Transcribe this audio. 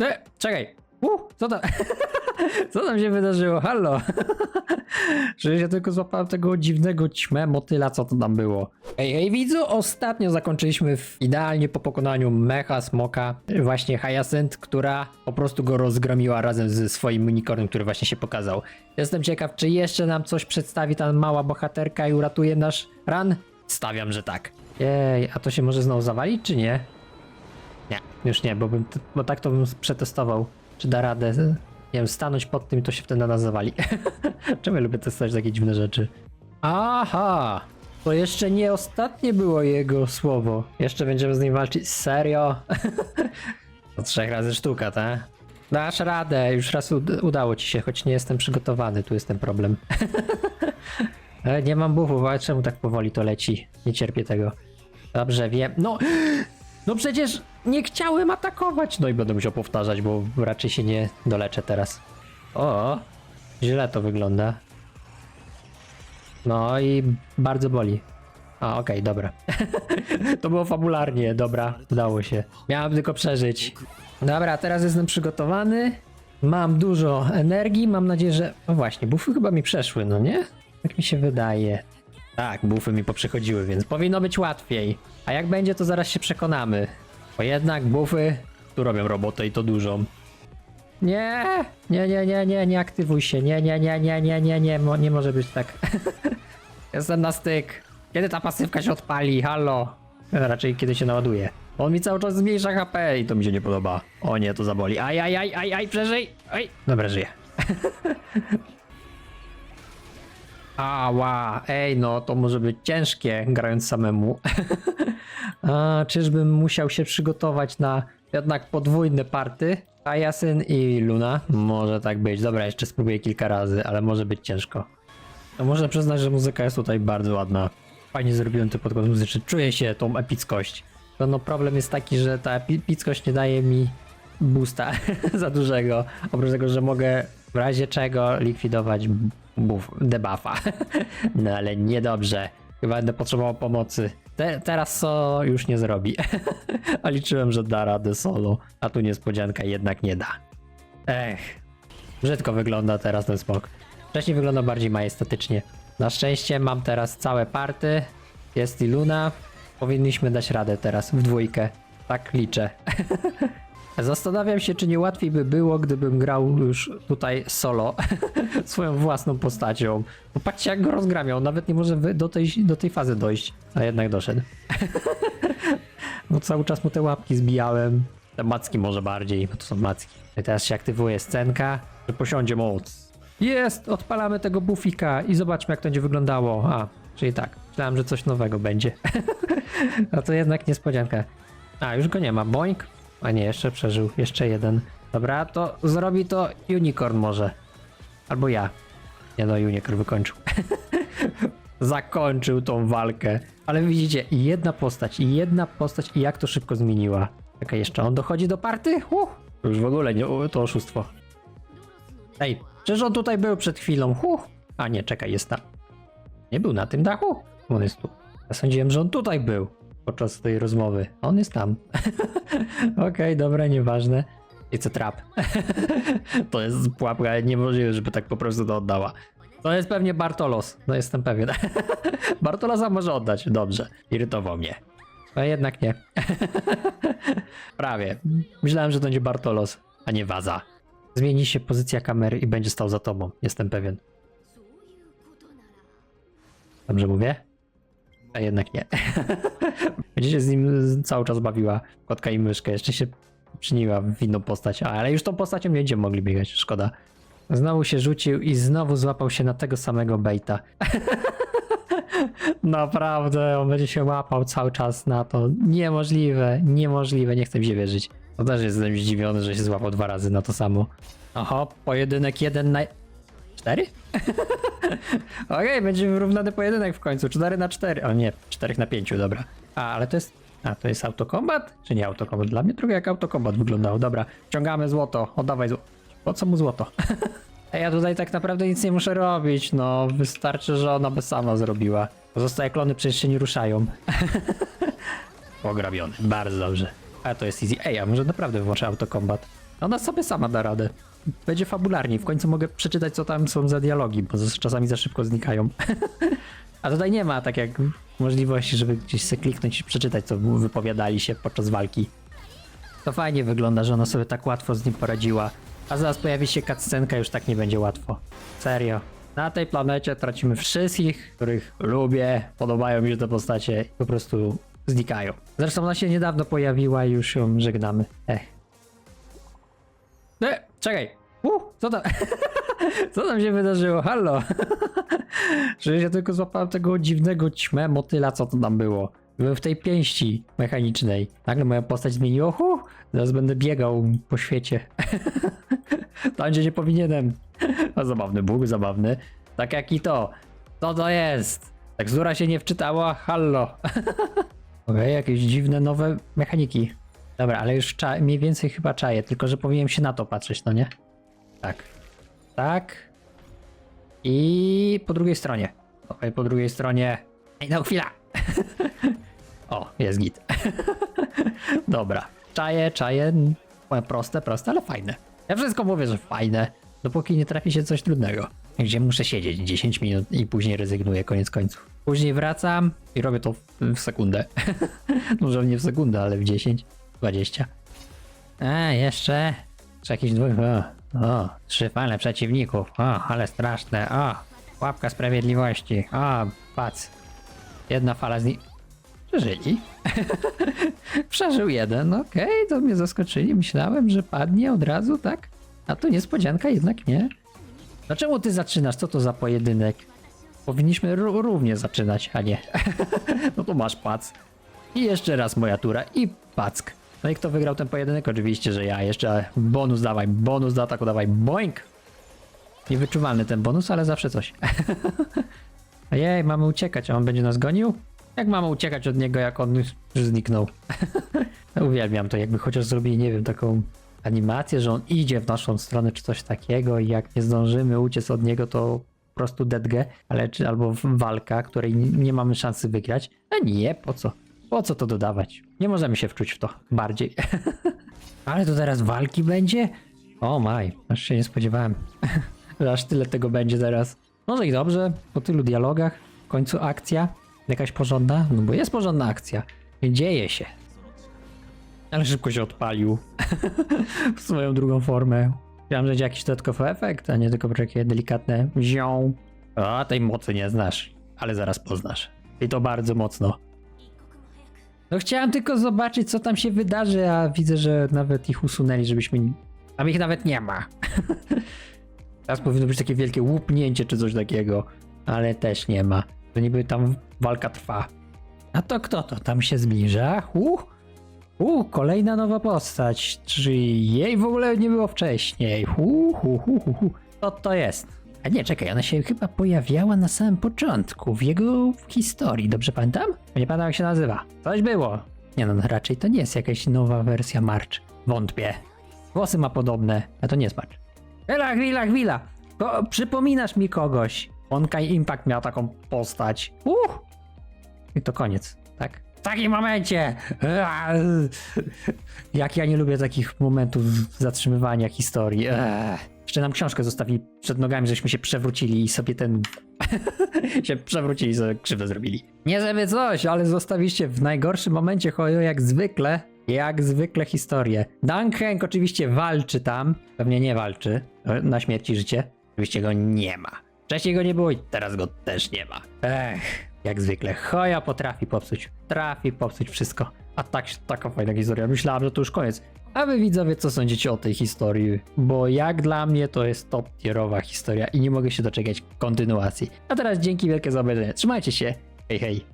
E, czekaj. Uh, co tam? co tam się wydarzyło? Halo? Że ja tylko złapałem tego dziwnego ćmę motyla, co to tam było. Ej, ej, widzu, ostatnio zakończyliśmy w idealnie po pokonaniu mecha smoka, właśnie Hyacinth, która po prostu go rozgromiła razem ze swoim unicornem, który właśnie się pokazał. Jestem ciekaw, czy jeszcze nam coś przedstawi ta mała bohaterka i uratuje nasz ran? Stawiam, że tak. Jej, a to się może znowu zawalić, czy nie? Nie, już nie, bo, bym, bo tak to bym przetestował, czy da radę, nie wiem, stanąć pod tym to się wtedy na. Czemu ja lubię testować takie dziwne rzeczy? Aha, to jeszcze nie ostatnie było jego słowo. Jeszcze będziemy z nim walczyć. Serio? to trzech razy sztuka, tak? Dasz radę, już raz ud- udało ci się, choć nie jestem przygotowany, tu jest ten problem. Nie mam buchów, ale czemu tak powoli to leci? Nie cierpię tego. Dobrze, wiem. No, no przecież nie chciałem atakować. No i będę musiał powtarzać, bo raczej się nie doleczę teraz. O, źle to wygląda. No i bardzo boli. A, okej, dobra. to było fabularnie, dobra, udało się. Miałem tylko przeżyć. Dobra, teraz jestem przygotowany. Mam dużo energii, mam nadzieję, że... No właśnie, bufy chyba mi przeszły, no nie? Tak mi się wydaje. Tak, bufy mi poprzechodziły, więc powinno być łatwiej. A jak będzie, to zaraz się przekonamy. Bo jednak bufy tu robią robotę i to dużą. Nie, nie, nie, nie, nie, nie aktywuj się. Nie, nie, nie, nie, nie, nie, nie, mo- nie może być tak. Jestem na styk. Kiedy ta pasywka się odpali? Halo? Raczej kiedy się naładuje. On mi cały czas zmniejsza HP i to mi się nie podoba. O nie, to zaboli. Aj, aj, aj, aj, aj, przeżyj! Aj, dobra, żyję. Ała, ej, no to może być ciężkie grając samemu. A, czyżbym musiał się przygotować na jednak podwójne party? Ayasyn i Luna? Może tak być. Dobra, jeszcze spróbuję kilka razy, ale może być ciężko. No można przyznać, że muzyka jest tutaj bardzo ładna. Fajnie zrobiłem ten podkład muzyczny. Czuję się tą epickość. No, no problem jest taki, że ta epi- epickość nie daje mi boosta za dużego. Oprócz tego, że mogę w razie czego likwidować buff, debuffa. No ale niedobrze. Chyba będę potrzebował pomocy. Te, teraz so już nie zrobi. A liczyłem, że da radę solo. A tu niespodzianka jednak nie da. Ech. Brzydko wygląda teraz ten smok. Wcześniej wygląda bardziej majestatycznie. Na szczęście mam teraz całe party. Jest i Luna. Powinniśmy dać radę teraz w dwójkę. Tak liczę. Zastanawiam się, czy nie łatwiej by było, gdybym grał już tutaj solo, swoją własną postacią. Bo patrzcie, jak go rozgramiał, nawet nie może do tej, do tej fazy dojść, a jednak doszedł. Bo cały czas mu te łapki zbijałem. Te macki może bardziej, bo to są macki. I teraz się aktywuje scenka, że posiądzie moc. Jest! Odpalamy tego bufika i zobaczmy, jak to będzie wyglądało. A, czyli tak. Myślałem, że coś nowego będzie. a to jednak niespodzianka. A, już go nie ma. Boink. A nie, jeszcze przeżył. Jeszcze jeden. Dobra, to zrobi to Unicorn może. Albo ja. Nie no, Unicorn wykończył. Zakończył tą walkę. Ale widzicie, jedna postać, jedna postać i jak to szybko zmieniła. Czekaj, jeszcze on dochodzi do party? Już w ogóle nie, to oszustwo. Ej, przecież on tutaj był przed chwilą. Huh. A nie, czekaj, jest tam. Nie był na tym dachu? On jest tu. Ja sądziłem, że on tutaj był podczas tej rozmowy. On jest tam. Okej, dobra, nieważne. I co trap? to jest pułapka, niemożliwe, żeby tak po prostu to oddała. To jest pewnie Bartolos, no jestem pewien. Bartolosa może oddać, dobrze. Irytował mnie. A jednak nie. Prawie. Myślałem, że to będzie Bartolos, a nie Waza. Zmieni się pozycja kamery i będzie stał za tobą, jestem pewien. Dobrze mówię? A jednak nie. Będzie się z nim cały czas bawiła kotka i myszkę. Jeszcze się przyniła w inną postać. Ale już tą postacią nie będziemy mogli biegać. Szkoda. Znowu się rzucił i znowu złapał się na tego samego baita. Naprawdę, on będzie się łapał cały czas na to. Niemożliwe, niemożliwe, nie chcę mi się wierzyć. No też jestem zdziwiony, że się złapał dwa razy na to samo. Oho, pojedynek jeden na... Cztery? Okej, będzie wyrównany pojedynek w końcu. 4 na 4. O nie, 4 na 5, dobra. A, ale to jest. A, to jest autokombat? Czy nie autokombat? Dla mnie trochę jak autokombat wyglądało. Dobra, ciągamy złoto. Oddawaj złoto. Po co mu złoto? A ja tutaj tak naprawdę nic nie muszę robić. No, wystarczy, że ona by sama zrobiła. Pozostałe klony przecież się nie ruszają. Pograbiony. Bardzo dobrze. A to jest easy. Ej, a może naprawdę włączę autokombat? Ona sobie sama da radę. Będzie fabularniej. W końcu mogę przeczytać, co tam są za dialogi, bo czasami za szybko znikają. A tutaj nie ma tak jak możliwości, żeby gdzieś sobie kliknąć i przeczytać, co wypowiadali się podczas walki. To fajnie wygląda, że ona sobie tak łatwo z nim poradziła. A zaraz pojawi się cutscenka, już tak nie będzie łatwo. Serio. Na tej planecie tracimy wszystkich, których lubię, podobają mi się te postacie po prostu znikają. Zresztą ona się niedawno pojawiła i już ją żegnamy. Ech. E, czekaj. Uh, co tam? co tam się wydarzyło? Halo? Przecież ja tylko złapałem tego dziwnego ćmę motyla, co to tam było. Byłem w tej pięści mechanicznej. Nagle moja postać zmieniła. Huh, zaraz będę biegał po świecie. Tam, gdzie nie powinienem. A zabawny Bóg, zabawny. Tak jak i to. Co to jest? Tekstura się nie wczytała? Hallo. Okej, jakieś dziwne nowe mechaniki. Dobra, ale już cza- mniej więcej chyba czaję, tylko że powinienem się na to patrzeć, no nie? Tak. Tak. I po drugiej stronie. Okej, po drugiej stronie. Ej, no chwila. o, jest git. Dobra. Czaję, czaję. Proste, proste, ale fajne. Ja wszystko mówię, że fajne, dopóki nie trafi się coś trudnego. Gdzie muszę siedzieć 10 minut i później rezygnuję, koniec końców. Później wracam i robię to w, w sekundę. Może nie w sekundę, ale w 10, 20. A, jeszcze. Czy jakiś dwóch. O, o, trzy fale przeciwników. O, ale straszne. O, łapka sprawiedliwości. O, pac. Jedna fala z nich. Przeżyli. Przeżył jeden, okej, to mnie zaskoczyli. Myślałem, że padnie od razu, tak? A to niespodzianka, jednak nie. Dlaczego ty zaczynasz? Co to za pojedynek? Powinniśmy ró- równie zaczynać, a nie. no to masz pac. I jeszcze raz moja tura i pack. No i kto wygrał ten pojedynek? Oczywiście, że ja. Jeszcze bonus dawaj, bonus do ataku dawaj, boink! Niewyczuwalny ten bonus, ale zawsze coś. Ojej, mamy uciekać, a on będzie nas gonił? Jak mamy uciekać od niego, jak on już zniknął? Uwielbiam to, jakby chociaż zrobili, nie wiem, taką animację, że on idzie w naszą stronę, czy coś takiego i jak nie zdążymy uciec od niego, to po prostu deadge, ale czy albo walka, której nie mamy szansy wygrać. A nie, po co? Po co to dodawać? Nie możemy się wczuć w to bardziej. ale to teraz walki będzie? O maj, aż się nie spodziewałem. że aż tyle tego będzie teraz. Może i dobrze, po tylu dialogach, w końcu akcja, jakaś porządna, no bo jest porządna akcja. Dzieje się. Ale szybko się odpalił w swoją drugą formę. Myślałem, że będzie jakiś dodatkowy efekt, a nie tylko takie delikatne zią. A tej mocy nie znasz, ale zaraz poznasz. I to bardzo mocno. No chciałem tylko zobaczyć, co tam się wydarzy, a widzę, że nawet ich usunęli, żebyśmy... Tam ich nawet nie ma. Teraz powinno być takie wielkie łupnięcie czy coś takiego, ale też nie ma. To niby tam walka trwa. A to kto to tam się zbliża? Uh, uh, kolejna nowa postać. Czy jej w ogóle nie było wcześniej? Uh, uh, uh, uh, uh. Co to jest? A nie, czekaj, ona się chyba pojawiała na samym początku, w jego historii, dobrze pamiętam? Nie pamiętam jak się nazywa. Coś było. Nie no, raczej to nie jest jakaś nowa wersja March. Wątpię. Włosy ma podobne, a to nie jest March. Chwila, chwila, chwila. Przypominasz mi kogoś. Onkai Impact miał taką postać. Uh! I to koniec, tak? W takim momencie! Jak ja nie lubię takich momentów zatrzymywania historii. Eee. Jeszcze nam książkę zostawili przed nogami, żeśmy się przewrócili i sobie ten... się przewrócili sobie krzywdę zrobili. Nie żeby coś, ale zostawiliście w najgorszym momencie choju jak zwykle. Jak zwykle historię. Dan Hank oczywiście walczy tam. Pewnie nie walczy. Na śmierć i życie. Oczywiście go nie ma. Wcześniej go nie było i teraz go też nie ma. Ech, jak zwykle. Choja potrafi popsuć. Trafi popsuć wszystko. A tak, taka fajna historia. Myślałem, że to już koniec. A wy widzowie, co sądzicie o tej historii? Bo jak dla mnie to jest top tierowa historia i nie mogę się doczekać kontynuacji. A teraz dzięki wielkie za obejrzenie. Trzymajcie się. Hej, hej.